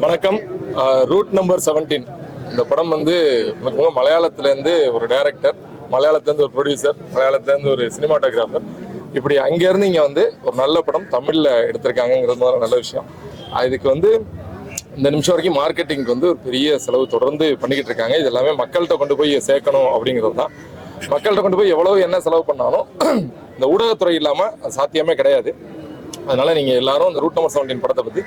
வணக்கம். Root number seventeen இந்த படம் வந்து முக்கியமாக மலையாளத்துலேருந்து ஒரு டைரக்டர் மலையாளத்துலேருந்து ஒரு ப்ரொடியூசர் மலையாளத்துலேருந்து ஒரு சினிமாட்டோகிராஃபர் இப்படி அங்கேருந்து இங்கே வந்து ஒரு நல்ல படம் தமிழில் எடுத்திருக்காங்கங்கிறது நல்ல விஷயம். இதுக்கு வந்து இந்த நிமிஷம் வரைக்கும் மார்க்கெட்டிங்க்கு வந்து ஒரு பெரிய செலவு தொடர்ந்து பண்ணிக்கிட்டு இருக்காங்க. இது எல்லாமே மக்கள்கிட்ட கொண்டு போய் சேர்க்கணும் அப்படிங்கிறது தான். மக்கள்கிட்ட கொண்டு போய் எவ்வளவு என்ன செலவு பண்ணாலும் இந்த ஊடகத்துறை இல்லாமல் சாத்தியமே கிடையாது. அதனால நீங்கள் எல்லாரும் இந்த ரூட் நம்பர் செவன்டீன் படத்தை பற்றி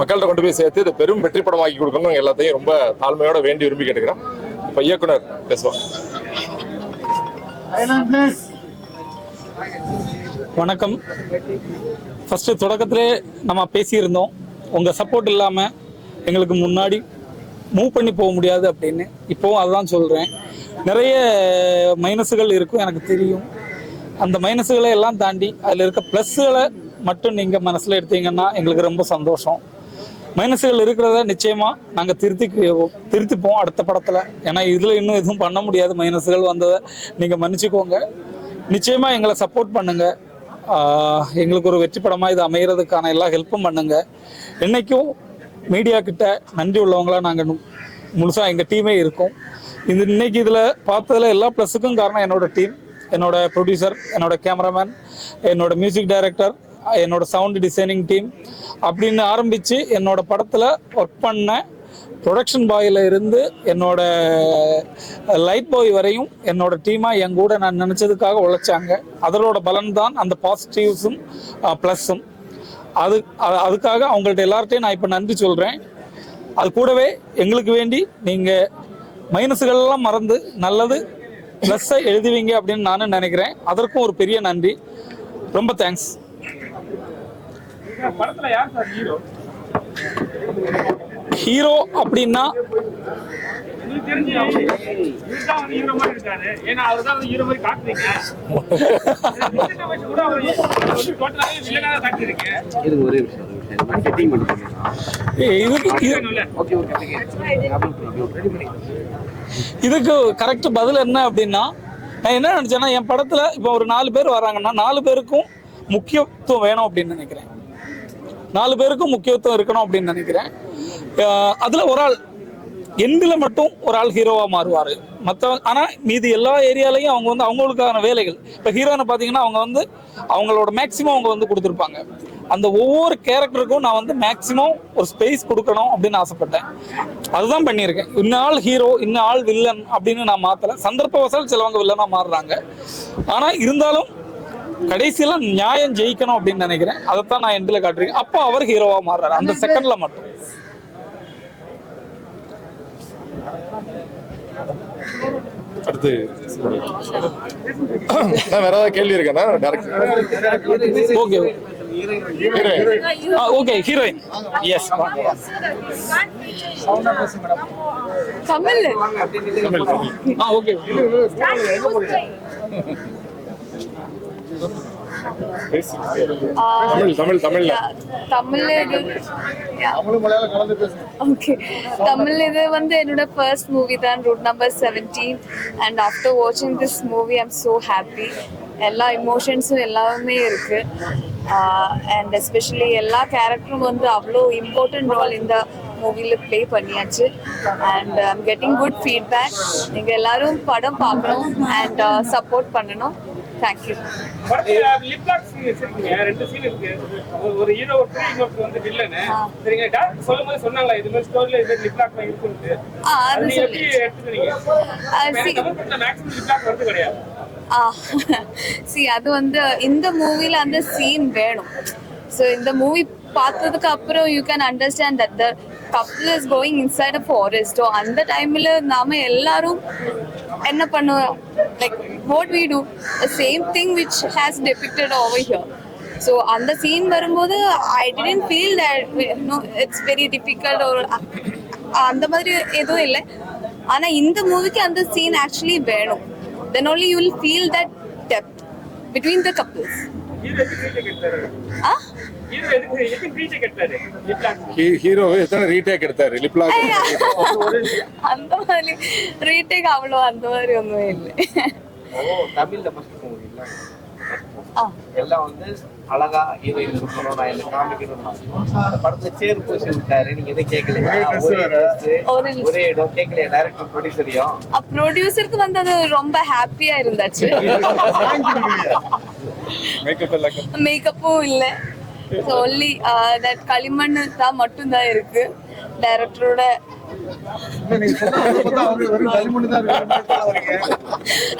மக்கள்கிட்ட கொண்டு போய் சேர்த்து இதை பெரும் வெற்றி படமாக்கி கொடுக்கணும் எல்லாத்தையும் ரொம்ப தாழ்மையோட வேண்டி விரும்பி கேட்டுக்கிறேன் இப்போ இயக்குனர் பேசுவாங்க வணக்கம். ஃபர்ஸ்ட் தொடக்கத்திலே நம்ம பேசியிருந்தோம். உங்க சப்போர்ட் இல்லாமல் எங்களுக்கு முன்னாடி மூவ் பண்ணி போக முடியாது அப்படின்னு இப்போவும் அதுதான் சொல்கிறேன் நிறைய மைனஸுகள் இருக்கும் எனக்கு தெரியும். அந்த மைனஸுகளை எல்லாம் தாண்டி அதில் இருக்க ப்ளஸ்ஸுகளை மட்டும் நீங்கள் மனசில் எடுத்தீங்கன்னா எங்களுக்கு ரொம்ப சந்தோஷம். மைனஸுகள் இருக்கிறத நிச்சயமாக நாங்கள் திருத்தி திருத்திப்போம் அடுத்த படத்தில். ஏன்னா இதில் இன்னும் எதுவும் பண்ண முடியாது மைனஸுகள் வந்ததை நீங்கள் மன்னிச்சுக்கோங்க. நிச்சயமாக எங்களை சப்போர்ட் பண்ணுங்கள் எங்களுக்கு ஒரு வெற்றி படமாக இது அமைகிறதுக்கான எல்லா ஹெல்ப்பும் பண்ணுங்கள் என்றைக்கும் மீடியா கிட்ட நன்றி உள்ளவங்களா நாங்கள் நு- முழுசா எங்க டீமே இருக்கோம். இது இன்னைக்கு இதுல பார்த்ததுல எல்லா ப்ளஸுக்கும் காரணம் என்னோட டீம் என்னோட ப்ரொடியூசர் என்னோட கேமராமேன் என்னோட மியூசிக் டைரக்டர் என்னோட சவுண்ட் டிசைனிங் டீம் அப்படின்னு ஆரம்பிச்சு என்னோட படத்துல ஒர்க் பண்ண ப்ரொடக்ஷன் பாயில இருந்து என்னோட லைட் பாய் வரையும் என்னோட டீமா என் கூட நான் நினைச்சதுக்காக உழைச்சாங்க. அதனோட பலன் தான் அந்த பாசிட்டிவ்ஸும் ப்ளஸ்ஸும் அது அதுக்காக அவங்கள்ட்ட எல்லார்ட்டையும் நான் இப்போ நன்றி சொல்றேன். அது கூடவே எங்களுக்கு வேண்டி நீங்க மைனஸுகள் எல்லாம் மறந்து நல்லது ப்ளஸ்ஸை எழுதுவீங்க அப்படின்னு நானும் நினைக்கிறேன். அதற்கும் ஒரு பெரிய நன்றி. ரொம்ப தேங்க்ஸ் ஹீரோ அப்படின்னா உங்களுக்கு தெரிஞ்சு இவர் தான் வந்து ஹீரோ மாதிரி இருக்காரு. ஏன்னா அவர் தான் வந்து ஹீரோ மாதிரி காட்டுறீங்க. வில்லனா வச்சு கூட அவர் வந்து டோட்டலாவே வில்லனா தான் காட்டியிருக்கீங்க இது ஒரே விஷயம் ஒரு விஷயம். செட்டிங் மட்டும் பண்ணிடலாம் இதுக்கு இது- இல்ல ஓகே ஓகே இதுக்கு கரெக்ட் பதில் என்ன அப்படின்னா நான் என்ன நினைச்சேன்னா என் படத்துல இப்போ ஒரு நாலு பேர் வராங்கன்னா நாலு பேருக்கும் முக்கியத்துவம் வேணும் அப்படின்னு நினைக்கிறேன். நாலு பேருக்கும் முக்கியத்துவம் இருக்கணும் அப்படின்னு நினைக்கிறேன். அதுல ஒரு ஆள் எண்டில் மட்டும் ஒரு ஆள் ஹீரோவாக மாறுவார். மற்ற ஆனால் மீதி எல்லா ஏரியாலையும் அவங்க வந்து அவங்களுக்கான வேலைகள். இப்போ ஹீரோனை பார்த்தீங்கன்னா அவங்க வந்து அவங்களோட மேக்ஸிமம் அவங்க வந்து கொடுத்துருப்பாங்க. அந்த ஒவ்வொரு கேரக்டருக்கும் நான் வந்து மேக்ஸிமம் ஒரு ஸ்பேஸ் கொடுக்கணும் அப்படின்னு ஆசைப்பட்டேன். அதுதான் பண்ணியிருக்கேன். இன்ன ஆள் ஹீரோ இன்ன ஆள் வில்லன் அப்படின்னு நான் மாற்றலை சந்தர்ப்பவசால் சிலவங்க வில்லனாக மாறுறாங்க. ஆனால் இருந்தாலும் கடைசியில் நியாயம் ஜெயிக்கணும் அப்படின்னு நினைக்கிறேன். அதைத்தான் நான் எண்டில் காட்டுறேன் அப்போ அவர் ஹீரோவாக மாறுறாரு. அந்த செகண்டில் மட்டும். அடுத்து நான் வேற ஏதாவது கேள்வி இருக்கேன்னா director okay okay heroine yes Tamil. Ah okay Tamil Tamil தமிழ்ல. தமிழ் ஓகே தமிழ் இது வந்து என்னோட ஃபர்ஸ்ட் மூவி தான் route number seventeen and after வாட்சிங் this movie I'm so happy எல்லா இமோஷன்ஸும் எல்லாமே இருக்கு. அண்ட் எஸ்பெஷலி எல்லா கேரக்டரும் வந்து அவ்வளோ இம்பார்ட்டன்ட் ரோல் இந்த மூவியில் ப்ளே பண்ணியாச்சு. And I'm getting good feedback நீங்கள் எல்லாரும் படம் பார்க்கணும் அண்ட் சப்போர்ட் பண்ணணும். தேங்க்யூ படத்துல லிப் லாக் சீன் வச்சிருக்கீங்க ரெண்டு சீன் இருக்கு. ஒரு- ஒரு ஹீரோ ஒருத்தர் இன்னொருத்தர் வந்து வில்லனு சரிங்க டேரக்டர் சொல்லும் போது சொன்னாங்களா இது மாதிரி ஸ்டோரியில இது லிப் லாக் இருக்குன்னு அது எப்படி எடுத்துக்கிறீங்க? மேக்ஸிமம் லிப் லாக் வருது கிடையாது. சி அது வந்து இந்த மூவில அந்த சீன் வேணும். ஸோ இந்த மூவி பார்த்ததுக்கு அப்புறம் you can understand that the couple is going inside a ஃபாரஸ்டோ அந்த டைம்ல நாம எல்லாரும் என்ன பண்ணுவோம்? Like what we do same thing which has depicted over here so அந்த சீன் வரும்போது I tend feel that no it's very difficult ஒரு அந்த மாதிரி எதுவும் இல்லை. ஆனால் இந்த மூவிக்கு அந்த சீன் ஆக்சுவலி வேணும். Then only you will feel that depth between the couples hero எப்படி எடுத்தாரு Ah? ஹீரோ எதுக்கு எதுக்கு ரீடேக் எடுத்தாரு ஹீரோ எத்தனை ரீடேக் எடுத்தாரு? லிப்லாக் அந்த மாதிரி ரீடேக் அவ்வளோ அந்த மாதிரி ஒன்றும் இல்லை. ஓ தமிழ்ல ஃபர்ஸ்ட் மூவி இல்ல ஆ. எல்லாம் வந்து அழகா ஹீரோயின் இருக்கணும் நான் என்ன காமிக்கணும் அந்த படத்துல சேர் பூசி விட்டாரு. நீங்க எதுவும் கேட்கலையா? ஒரே இடம். கேட்கலையா? டைரக்டர் ப்ரொடியூசரையும் ப்ரொடியூசருக்கு வந்து அது ரொம்ப ஹாப்பியா இருந்துச்சு. மேக்கப்பும் இல்லை. ஒன்லி தட் களிமண் தான் மட்டும்தான் இருக்கு. டைரக்டரோட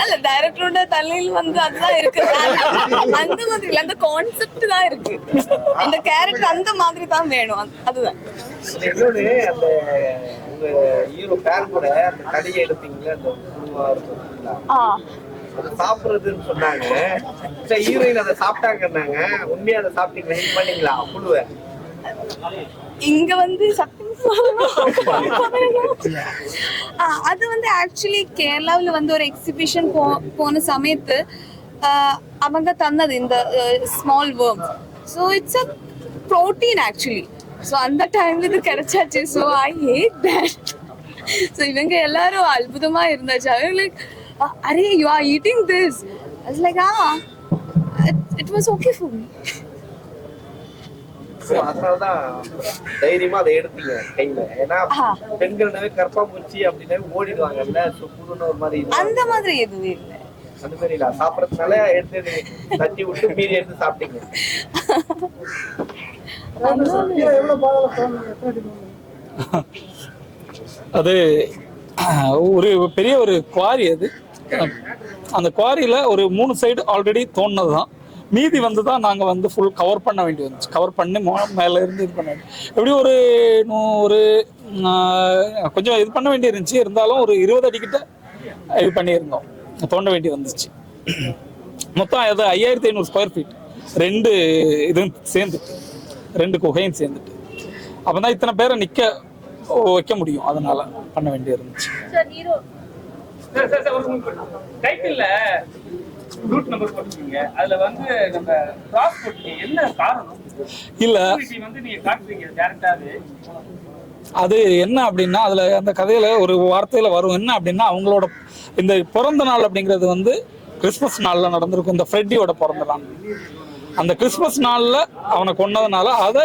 அல்ல டைரக்டரோட தலையில் வந்து அதுதான் இருக்கு. அந்த மாதிரி இல்ல அந்த கான்செப்ட் தான் இருக்கு. அந்த கேரக்டர் அந்த மாதிரி தான் வேணும். அது- அதுதான். இன்னொன்னு அந்த உங்க ஹீரோ பேர் கூட அந்த கடையை எடுத்தீங்களே அந்த அது சாப்பிடுறதுன்னு சொன்னாங்க. சரி ஹீரோயின் அதை சாப்பிட்டாங்கன்னாங்க. உண்மையா அதை சாப்பிட்டீங்களா? ஹெல்ப் பண்ணீங்களா? புழுவை. இங்க வந்து அது வந்து ஆக்சுவலி கேரளாவில் வந்து ஒரு எக்ஸிபிஷன் போ போன சமயத்து அவங்க தந்தது இந்த small worm so it's a protein actually so அந்த டைம்ல இது கிடைச்சாச்சு. So I hate that so இவங்க எல்லாரும் அற்புதமா இருந்தாச்சு. அவங்க like array you are eating this like ah it was okay for me அதனாலதான் தைரியமா அதை எடுத்தீங்க கையில. ஏன்னா. பெண்கள்னாவே கற்பாம்பூச்சி அப்படின்னாவே ஓடிடுவாங்கல்ல So, புழுன்னு ஒரு மாதிரி. அந்த மாதிரி எதுவும் இல்லை. அந்த மாதிரி இல்ல. சாப்பிடறதுனால எடுத்து தட்டி விட்டு மீதி எடுத்து சாப்பிட்டீங்க. அது ஒரு பெரிய ஒரு குவாரி அது. அந்த குவாரியில் ஒரு மூணு சைடு ஆல்ரெடி தோணுனது தான் மீதி வந்து தான் நாங்கள் வந்து ஃபுல் கவர் பண்ண வேண்டி வந்துச்சு. கவர் பண்ணி மேலே இருந்து இது பண்ண வேண்டி. எப்படி ஒரு நூ- ஒரு கொஞ்சம் இது பண்ண வேண்டி இருந்துச்சு. இருந்தாலும் ஒரு இருபது அடிக்கிட்ட இது பண்ணியிருந்தோம். தோண்ட வேண்டி வந்துச்சு. மொத்தம் அது ஐயாயிரத்தி ஐநூறு ஸ்கொயர் ஃபீட் ரெண்டு இதுவும் சேர்ந்துட்டு. ரெண்டு குகையும் சேர்ந்துட்டு. அப்போ தான் இத்தனை பேரை நிற்க வைக்க முடியும். அதனால பண்ண வேண்டியது இருந்துச்சு சார் சார் சார் ஒரு டைட்டில்ல ரூட் நம்பர் போட்டுருக்கீங்க. அதுல வந்து நம்ம கிராஸ் போட்டுருக்கீங்க. என்ன காரணம்? இல்லை. வந்து நீங்க காட்டுறீங்க டேரக்டாவே அது என்ன அப்படின்னா அதில் அந்த கதையில் ஒரு வார்த்தையில் வரும். என்ன அப்படின்னா அவங்களோட இந்த பிறந்த நாள் அப்படிங்கிறது வந்து கிறிஸ்மஸ் நாளில் நடந்திருக்கும். இந்த ஃப்ரெட்டியோட பிறந்த நாள். அந்த கிறிஸ்மஸ் நாளில் அவனை கொன்னதுனால அதை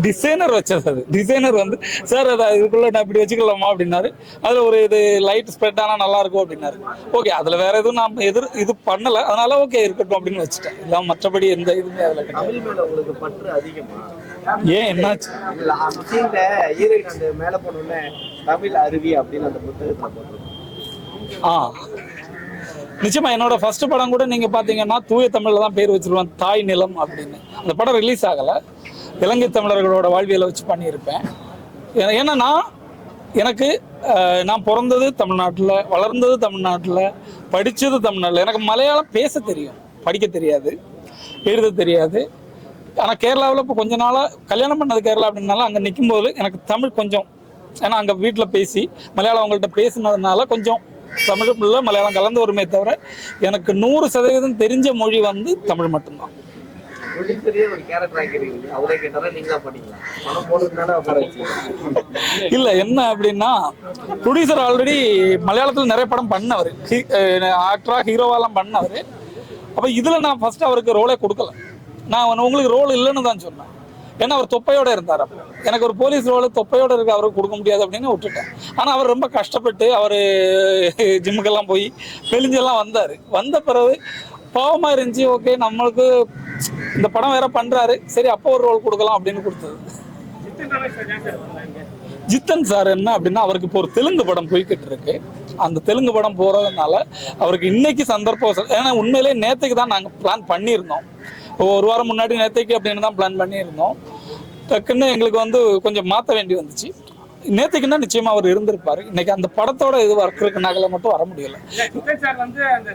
டிசைனர் வச்சது அது. டிசைனர் வந்து சார் அதை இதுக்குள்ளே நான் இப்படி வச்சுக்கலாமா? அப்படின்னாரு. அதில் ஒரு இது லைட் ஸ்ப்ரெட் ஆனால் நல்லா இருக்கும் அப்படின்னாரு. ஓகே அதில் வேற எதுவும் நான் எதிர் இது பண்ணலை. அதனால ஓகே இருக்கட்டும் அப்படின்னு வச்சுட்டேன். இல்லாம மற்றபடி எந்த இதுவுமே அதில் கிடையாது. ஏன்? என்னாச்சு? மேல போனோடனே தமிழ் அருவி அப்படின்னு அந்த புத்தகத்துல ஆ. நிச்சயமா என்னோட ஃபர்ஸ்ட் படம் கூட நீங்க பாத்தீங்கன்னா தூய தமிழ்ல தான் பேர் வச்சிருவேன் தாய் நிலம் அப்படின்னு. அந்த படம் ரிலீஸ் ஆகல. இலங்கை தமிழர்களோட வாழ்வியலை வச்சு பண்ணியிருப்பேன். ஏன்னா- நான் எனக்கு நான் பிறந்தது தமிழ்நாட்டில் வளர்ந்தது தமிழ்நாட்டில் படித்தது தமிழ்நாட்டில். எனக்கு மலையாளம் பேச தெரியும். படிக்க தெரியாது. எழுத தெரியாது. ஆனால் கேரளாவில் இப்போ கொஞ்ச நாளாக கல்யாணம் பண்ணது கேரளா அப்படின்னால அங்கே நிற்கும்போது எனக்கு தமிழ் கொஞ்சம் ஏன்னா அங்கே வீட்டில் பேசி மலையாளம் அவங்கள்ட்ட பேசினதுனால கொஞ்சம் தமிழ் இல்லை மலையாளம் கலந்து வருமே தவிர எனக்கு நூறு சதவீதம் தெரிஞ்ச மொழி வந்து தமிழ் மட்டும்தான். இல்ல என்ன அப்படின்னா ப்ரொடியூசர் ஆல்ரெடி மலையாளத்துல நிறைய படம் பண்ணவர். ஆக்டரா ஹீரோவாலாம் பண்ணவர். அப்ப இதுல நான் ஃபர்ஸ்ட் அவருக்கு ரோலே கொடுக்கல. நான் உங்களுக்கு ரோல் இல்லைன்னு தான் சொன்னேன். ஏன்னா அவர் தொப்பையோட இருந்தார் அப்ப. எனக்கு ஒரு போலீஸ் ரோல் தொப்பையோட இருக்க அவருக்கு கொடுக்க முடியாது அப்படின்னு விட்டுட்டேன். ஆனால் அவர் ரொம்ப கஷ்டப்பட்டு அவர் ஜிம்முக்கெல்லாம் போய் மெலிஞ்செல்லாம் வந்தார். வந்த பிறகு பாவமாக இருந்துச்சு ஓகே நம்மளுக்கு இந்த படம் வேற பண்றாரு. சரி அப்போ ஒரு ரோல் கொடுக்கலாம் அப்படின்னு கொடுத்தது. ஜித்தன் சார் ஜித்தன் சார் என்ன அப்படின்னா அவருக்கு இப்போ ஒரு தெலுங்கு படம் போய்கிட்டு இருக்கு. அந்த தெலுங்கு படம் போறதுனால அவருக்கு இன்னைக்கு சந்தர்ப்பம் ஏன்னா உண்மையிலே நேத்துக்கு தான் நாங்கள் பிளான் பண்ணியிருந்தோம். ஒரு வாரம் முன்னாடி நேத்தைக்கு அப்படின்னு தான் பிளான் பண்ணியிருந்தோம். டக்குன்னு எங்களுக்கு வந்து கொஞ்சம் மாற்ற வேண்டி வந்துச்சு. நேத்துக்குன்னா நிச்சயமா அவர் இருந்திருப்பாரு. இன்னைக்கு அந்த படத்தோட இது ஒர்க் இருக்குனால மட்டும் வர முடியல. சார் வந்து அந்த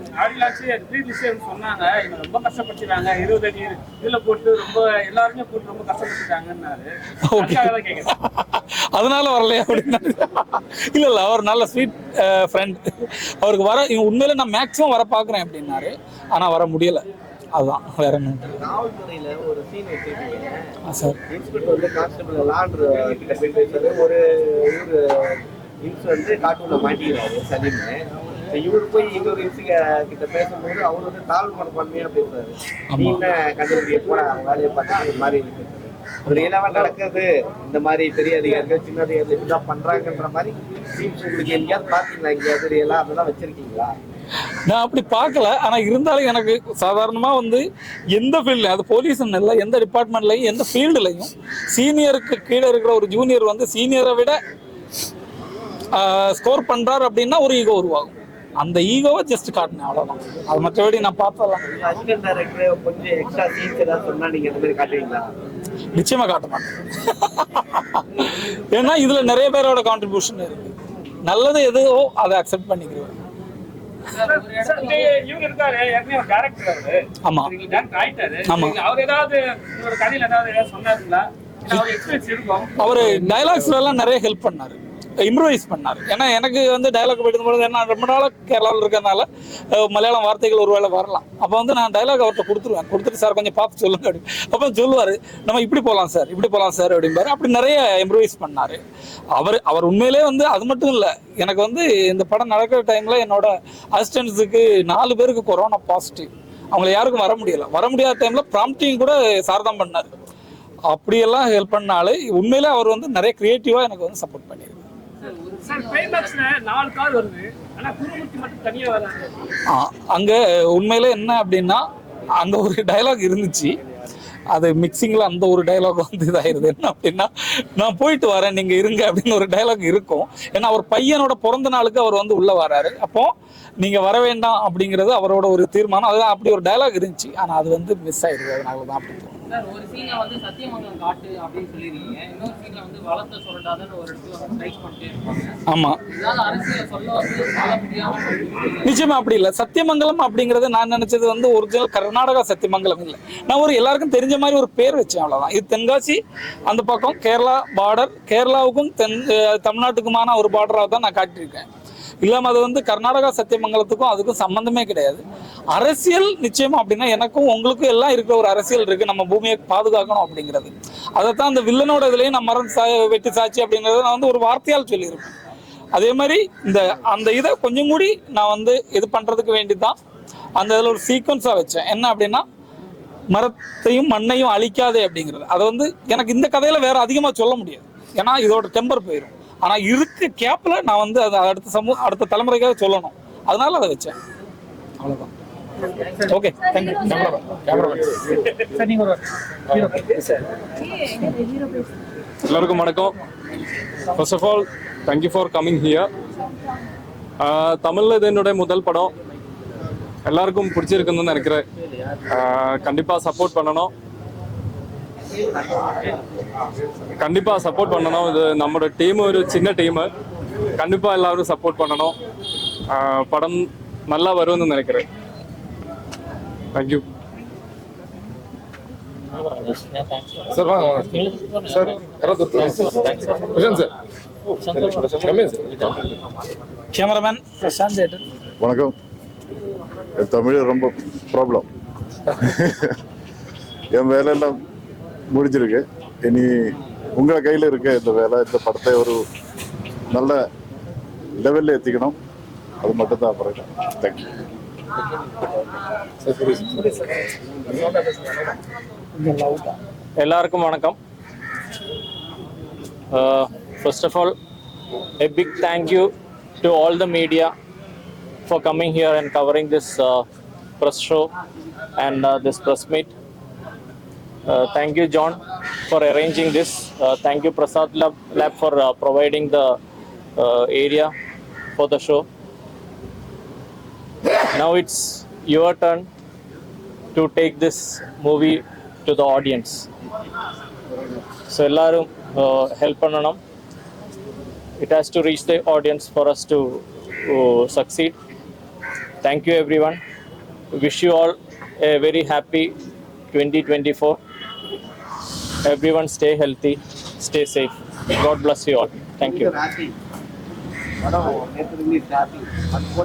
சொன்னாங்க. ரொம்ப கஷ்டப்பட்டுறாங்க இருபது அடி இதுல போட்டு ரொம்ப எல்லாருமே போட்டு ரொம்ப கேட்குறேன் அதனால வரலையா அப்படின்னா இல்ல இல்ல அவர் நல்ல ஸ்வீட் ஃப்ரெண்ட் அவருக்கு வர இவங்க உண்மையில நான் மேக்ஸிமம் வர பார்க்குறேன் அப்படின்னாரு. ஆனா வர முடியல. அதுதான் வேற என்ன காவல்துறையில ஒரு சீன் வச்சிருக்கீங்க. சார். இன்ஸ்பெக்டர் வந்து கான்ஸ்டபிள் லாண்ட் கிட்ட போய் பேசுறது ஒரு இவரு இன்ஸ் வந்து கார்ட்டூன்ல மாட்டிக்கிறாரு சலீம். இவரு போய் இன்னொரு இன்ஸ் கிட்ட பேசும்போது அவர் வந்து தாழ்வு மனப்பான்மையா பேசுறாரு. என்ன கண்டுபிடிக்க போற? அவங்க வேலையை பார்த்தா அது மாதிரி இருக்கு. ஒரு இளவ நடக்குது. இந்த மாதிரி பெரிய அதிகாரிகள் சின்ன அதிகாரிகள் இப்படிதான் பண்றாங்கன்ற மாதிரி சீன்ஸ் உங்களுக்கு எங்கேயாவது பாத்தீங்களா? எங்கேயாவது ரியலா அதெல்லாம் வச்சிருக்கீங்களா? நான் அப்படி பார்க்கல. ஆனா இருந்தாலும் எனக்கு சாதாரணமா வந்து எந்த ஃபீல்ட்ல அது போலீஸ் இல்லை எந்த டிபார்ட்மெண்ட்லையும் எந்த ஃபீல்டுலையும் சீனியருக்கு கீழே இருக்கிற ஒரு ஜூனியர் வந்து சீனியரை விட ஸ்கோர் பண்றாரு அப்படின்னா ஒரு ஈகோ உருவாகும். அந்த ஈகோவை ஜஸ்ட் காட்டினேன் அவ்வளவுதான். அது மற்றபடி நான் பார்த்தலாம் நிச்சயமா காட்ட மாட்டேன். ஏன்னா இதுல நிறைய பேரோட கான்ட்ரிபியூஷன் இருக்கு. நல்லது எதுவோ அதை அக்செப்ட் பண்ணிக்கிறேன் ஆமா. ஆமா. அவர் ஏதாவது கதையில ஏதாவது சொன்னாருங்களா? அவர் டைலாக்ஸ்ல எல்லாம் நிறைய ஹெல்ப் பண்ணாரு. இம்ப்ரூவைஸ் பண்ணார். ஏன்னா எனக்கு வந்து டைலாக் படிக்கும்போது என்ன ரொம்ப நாளாக கேரளாவில் இருக்கிறதுனால மலையாளம் வார்த்தைகள் ஒருவேளை வரலாம். அப்போ வந்து நான் டைலாக் அவர்கிட்ட கொடுத்துருவேன். கொடுத்துட்டு சார் கொஞ்சம் பார்த்து சொல்லுங்க அப்படி. அப்போ சொல்லுவார் நம்ம இப்படி போகலாம் சார். இப்படி போகலாம் சார் அப்படிம்பாரு. அப்படி நிறைய இம்ப்ரூவைஸ் பண்ணார். அவர் அவர் உண்மையிலே வந்து அது மட்டும் இல்லை எனக்கு வந்து இந்த படம் நடக்கிற டைமில் என்னோட அசிஸ்டன்ஸுக்கு நாலு பேருக்கு கொரோனா பாசிட்டிவ் அவங்கள யாருக்கும் வர முடியல. வர முடியாத டைமில் ப்ராம்ப்டிங் கூட சார் தான் பண்ணார். அப்படியெல்லாம் ஹெல்ப் பண்ணாலே உண்மையிலே அவர் வந்து நிறைய க்ரியேட்டிவாக எனக்கு வந்து சப்போர்ட் பண்ணியிருக்கு அங்கே உண்மையில் அங்க உண்மையில என்ன அப்படின்னா அங்க ஒரு டயலாக் இருந்துச்சு. அது மிக்சிங்கில் அந்த ஒரு டயலாக் வந்து இதாயிருது. என்ன அப்படின்னா நான் போயிட்டு வரேன் நீங்கள் இருங்க அப்படின்னு ஒரு டயலாக் இருக்கும். ஏன்னா அவர் பையனோட பிறந்த நாளுக்கு அவர் வந்து உள்ளே வராரு. அப்போ நீங்கள் வர வேண்டாம் அப்படிங்கிறது அவரோட ஒரு தீர்மானம். அதுதான் அப்படி ஒரு டயலாக் இருந்துச்சு. ஆனால் அது வந்து மிஸ் ஆயிடுது அதனால தான் அப்படி சார் ஒரு சீன்ல வந்து சத்தியமங்கலம் காட்டு அப்படின்னு சொல்லிருக்கீங்க. இன்னொரு சீன்ல வந்து வளர்த்த சுரண்டாதன்னு ஒரு இடத்துல ஸ்ட்ரைக் பண்ணிட்டே இருப்பாங்க. ஆமா. அரசியல் சொல்ல வந்து சொல்ல முடியாம சொல்லிட்டு நிச்சயமா அப்படி இல்லை. சத்தியமங்கலம் அப்படிங்கறது நான் நினைச்சது வந்து ஒரிஜினல் கர்நாடகா சத்தியமங்கலம் இல்லை. நான் ஒரு எல்லாருக்கும் தெரிஞ்ச மாதிரி ஒரு பேர் வச்சேன் அவ்வளவுதான். இது தென்காசி அந்த பக்கம் கேரளா பார்டர் கேரளாவுக்கும் தென் தமிழ்நாட்டுக்குமான ஒரு பார்டராக தான் நான் காட்டியிருக்கேன். இல்லாம அது வந்து கர்நாடகா சத்தியமங்கலத்துக்கும் அதுக்கும் சம்பந்தமே கிடையாது. அரசியல் நிச்சயமா அப்படின்னா எனக்கும் உங்களுக்கும் எல்லாம் இருக்கிற ஒரு அரசியல் இருக்கு. நம்ம பூமியை பாதுகாக்கணும் அப்படிங்கிறது. அதைத்தான் அந்த வில்லனோட இதுலயும் நான் மரம் சா வெட்டி சாட்சி அப்படிங்கறத நான் வந்து ஒரு வார்த்தையால் சொல்லியிருப்பேன். அதே மாதிரி இந்த அந்த இதை கொஞ்சம் கூடி நான் வந்து இது பண்றதுக்கு வேண்டி தான் அந்த இதில் ஒரு சீக்வன்ஸாக வச்சேன். என்ன அப்படின்னா மரத்தையும் மண்ணையும் அழிக்காதே அப்படிங்கிறது. அதை வந்து எனக்கு இந்த கதையில வேற அதிகமாக சொல்ல முடியாது. ஏன்னா இதோட டெம்பர் போயிடும் ஆனால் இருக்க கேப்பில் நான் வந்து அதை அடுத்த சமூக அடுத்த தலைமுறைக்காக சொல்லணும். அதனால அதை வச்சேன். அவ்வளோதான் ஓகே தேங்க்யூ எல்லாருக்கும் வணக்கம். First of all thank you for coming here தமிழில் இது என்னுடைய முதல் படம். எல்லாருக்கும் பிடிச்சிருக்குன்னு நினைக்கிறேன். கண்டிப்பாக சப்போர்ட் பண்ணணும். கண்டிப்பாக சப்போர்ட் பண்ணணும். இது நம்மளோட டீம் ஒரு சின்ன டீமு கண்டிப்பாக எல்லாரும் சப்போர்ட் பண்ணணும். படம் நல்லா வரும்னு நினைக்கிறேன். தேங்க்யூ சார் வாங்க வாங்க. சார் கேமராமேன் பிரசாந்த் வணக்கம். தமிழ் ரொம்ப ப்ராப்ளம் என் வேலையெல்லாம் முடிஞ்சிருக்கு. இனி உங்கள் கையில் இருக்க இந்த வேலை இந்த படத்தை ஒரு நல்ல லெவலில் எத்திக்கணும் அது மட்டும்தான் அப்புறம் தேங்க்யூ எல்லாருக்கும் வணக்கம். First of all a big thank you to all the media for coming here and covering this press show and this press meet Uh, thank you, John, for arranging this. Uh, thank you, Prasad Lab, Lab for uh, providing the area for the show. Now it's your turn to take this movie to the audience. So, எல்லாரும் help பண்ணணும் it has to reach the audience for us to uh, succeed. Thank you, everyone. Wish you all a very happy 2024. Everyone stay healthy, stay safe. God bless you all. Thank you.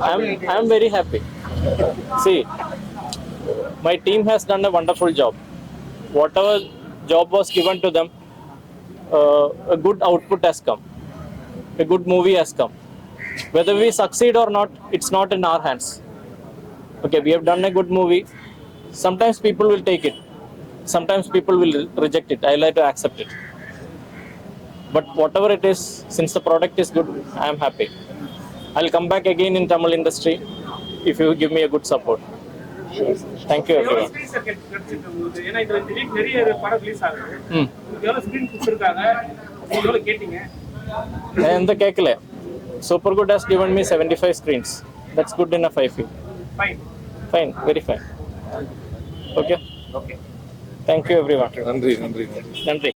I'm, I'm very happy. See, my team has done a wonderful job. Whatever job was given to them, uh, a good output has come, a good movie has come. Whether we succeed or not, it's not in our hands. Okay, we have done a good movie. Sometimes people will take it, Sometimes people will reject it. I like to accept it. But whatever it is, since the product is good, I am happy. I'll come back again in Tamil industry if you give me a good support. Thank you எவ்வளவு everyone. screen sir கிடை- கிடைச்சிருக்கு உங்களுக்கு? ஏன்னா இதுல இந்த week நிறைய படம் release ஆகுது ம் உங்களுக்கு எவ்வளவு ஸ்கிரீன் கொடுத்துருக்காங்க நீங்க எவ்வளவு கேட்டீங்க நான் எந்த கேட்கல super good has given me 75 screens that's good enough i feel fine fine very fine okay okay Thank you everyone நன்றி நன்றி நன்றி